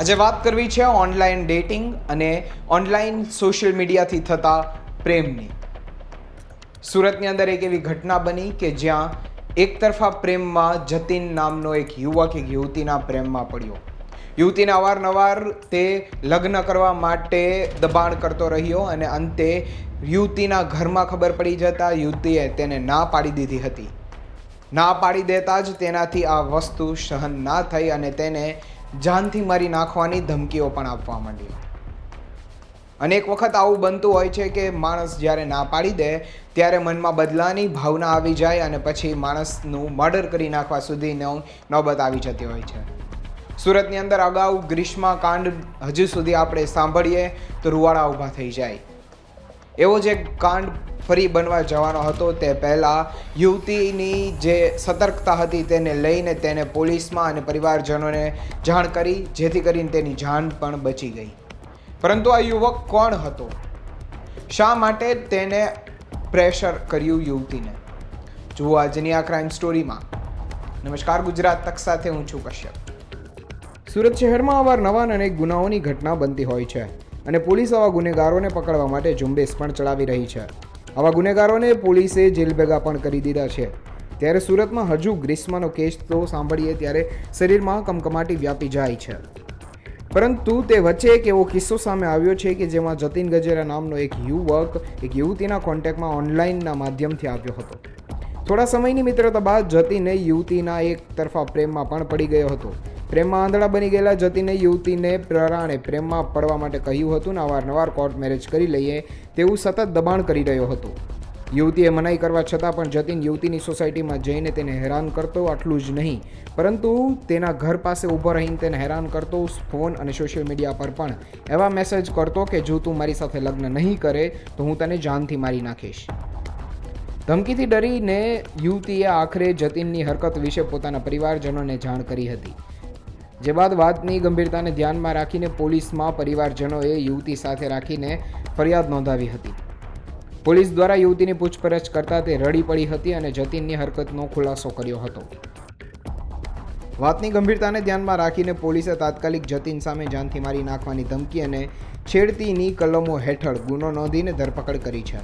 આજે વાત કરવી છે ઓનલાઈન ડેટિંગ અને ઓનલાઈન સોશિયલ મીડિયાથી થતા પ્રેમની. સુરતની અંદર એક એવી ઘટના બની કે જ્યાં એકતરફા પ્રેમમાં જતીન નામનો એક યુવક એક યુવતીના પ્રેમમાં પડ્યો. યુવતીને અવારનવાર તે લગ્ન કરવા માટે દબાણ કરતો રહ્યો અને અંતે યુવતીના ઘરમાં ખબર પડી જતા યુવતીએ તેને ના પાડી દીધી હતી. ના પાડી દેતા જ તેનાથી આ વસ્તુ સહન ના થઈ અને તેને જાનથી મારી નાખવાની ધમકીઓ પણ આપવા માંડી. અનેક વખત આવું બનતું હોય છે કે માણસ જ્યારે ના પાડી દે, ત્યારે મનમાં બદલાની ભાવના આવી જાય અને પછી માણસનું મર્ડર કરી નાખવા સુધીનો નોબત આવી જતી હોય છે. સુરતની અંદર અગાઉ ગ્રીષ્મા કાંડ હજુ સુધી આપણે સાંભળીએ તો રૂવાડા ઊભા થઈ જાય. એવો જે કાંડ ફરી બનવા જવાનો હતો તે પહેલાં યુવતીની જે સતર્કતા હતી તેને લઈને તેને પોલીસમાં અને પરિવારજનોને જાણ કરી, જેથી કરીને તેની જાન પણ બચી ગઈ. પરંતુ આ યુવક કોણ હતો? શા માટે તેને પ્રેશર કર્યું યુવતીને? જુઓ આજની આ ક્રાઇમ સ્ટોરીમાં નમસ્કાર, ગુજરાત તક સાથે હું છું કશ્યપ. સુરત શહેરમાં અવારનવાર અનેક ગુનાઓની ઘટના બનતી હોય છે અને પોલીસ આવા ગુનેગારોને પકડવા માટે ઝુંબેશ પણ ચલાવી રહી છે. આવા ગુનેગારોને પોલીસે જેલ ભેગા પણ કરી દીધા છે. ત્યારે સુરતમાં હજુ ગ્રીષ્મનો કેસ તો સાંભળીએ ત્યારે શરીરમાં કમકમાટી વ્યાપી જાય છે. પરંતુ તે વચ્ચે એક એવો કિસ્સો સામે આવ્યો છે કે જેમાં જતીન ગજેરા નામનો એક યુવક એક યુવતીના કોન્ટેક્ટમાં ઓનલાઈનના માધ્યમથી આવ્યો હતો. થોડા સમયની મિત્રતા બાદ જતીને યુવતીના એક તરફા પ્રેમમાં પણ પડી ગયો હતો. પ્રેમમાં આંધળા બની ગયેલા જતીને યુવતીને પ્રરાણે પ્રેમમાં પડવા માટે કહ્યું હતું ને અવારનવાર કોર્ટ મેરેજ કરી લઈએ તેવું સતત દબાણ કરી રહ્યો હતો. યુવતીએ મનાઈ કરવા છતાં પણ જતીન યુવતીની સોસાયટીમાં જઈને તેને હેરાન કરતો આટલું જ નહીં. પરંતુ તેના ઘર પાસે ઊભો રહીને તેને હેરાન કરતો ફોન અને સોશિયલ મીડિયા પર પણ એવા મેસેજ કરતો કે, જો તું મારી સાથે લગ્ન નહીં કરે, તો હું તને જાનથી મારી નાખીશ. ધમકીથી ડરીને યુવતીએ આખરે જતીનની હરકત વિશે પોતાના પરિવારજનોને જાણ કરી હતી. જે બાદ વાતની ગંભીરતાને ધ્યાનમાં રાખીને પોલીસમાં પરિવારજનોએ યુવતી સાથે રાખીને ફરિયાદ નોંધાવી હતી. પોલીસ દ્વારા યુવતીની પૂછપરછ કરતા તે રડી પડી હતી અને જતીનની હરકતનો ખુલાસો કર્યો હતો. વાતની ગંભીરતાને ધ્યાનમાં રાખીને પોલીસે તાત્કાલિક જતીન સામે જાનથી મારી નાખવાની ધમકી અને છેડતીની કલમો હેઠળ ગુનો નોંધીને ધરપકડ કરી છે.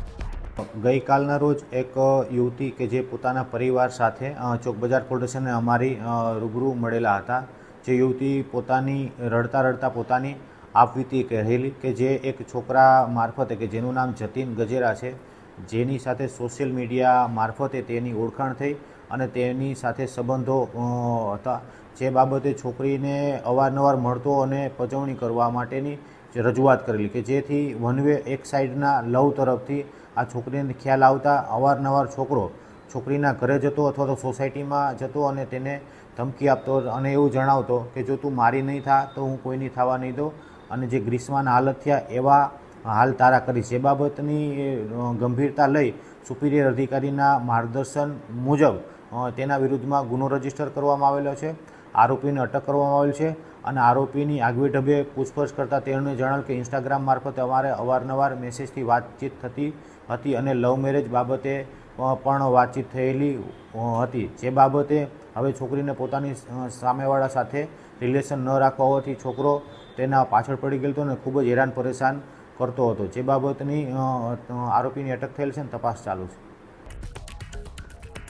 ગઈકાલના રોજ એક યુવતી કે જે પોતાના પરિવાર સાથે ચોક બજાર સ્ટેશને અમારી રૂબરૂ મળેલા હતા. જે યુવતી પોતાની, રડતા રડતા પોતાની આપવીતી કહેલી કે જે એક છોકરા મારફતે કે જેનું નામ જતીન ગજેરા છે, જેની સાથે સોશિયલ મીડિયા મારફતે તેની ઓળખાણ થઈ અને તેની સાથે સંબંધો હતા. જે બાબતે છોકરીને અવારનવાર મળતો અને પજવણી કરવા માટેની રજૂઆત કરેલી કે જેથી વનવે એક સાઈડના લવ તરફથી આ છોકરીને ખ્યાલ આવતા અવારનવાર છોકરો છોકરીના ઘરે જતો અથવા તો સોસાયટીમાં જતો અને તેને ધમકી આપતો અને એવું જણાવતો કે જો તું મારી નહીં થા તો હું કોઈની થવા નહીં દઉં. અને જે ગ્રીષ્માના હાલત થયા એવા હાલ તારા કરીશ. એ બાબતની ગંભીરતા લઈ સુપિરિયર અધિકારીના માર્ગદર્શન મુજબ તેના વિરુદ્ધમાં ગુનો રજિસ્ટર કરવામાં આવેલો છે, આરોપીને અટક કરવામાં આવેલ છે અને આરોપીની આગવી ઢબે પૂછપરછ કરતાં તેણે જણાવ્યું કે ઇન્સ્ટાગ્રામ મારફતે અમારે અવારનવાર મેસેજથી વાતચીત થતી હતી અને લવ મેરેજ બાબતે પણ વાતચીત થયેલી હતી. જે બાબતે હવે છોકરીને પોતાની સામેવાળા સાથે રિલેશન ન રાખવા હોવાથી છોકરો તેના પાછળ પડી ગયેલો હતો અને ખૂબ જ હેરાન પરેશાન કરતો હતો. જે બાબતની આરોપીની અટક થયેલ છે અને તપાસ ચાલુ છે.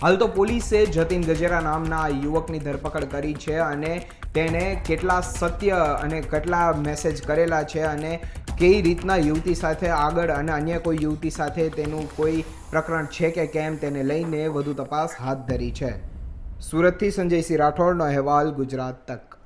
હાલ તો પોલીસે જતીન ગજેરા નામના યુવકની ધરપકડ કરી છે અને તેને કેટલા સત્ય અને કેટલા મેસેજ કરેલા છે અને કઈ રીતના યુવતી સાથે આગળ અને અન્ય કોઈ યુવતી સાથે તેનું કોઈ પ્રકરણ છે કે કેમ તેને લઈને વધુ તપાસ હાથ ધરી છે. સુરતથી સંજયસિંહ રાઠોડનો અહેવાલ ગુજરાત તક.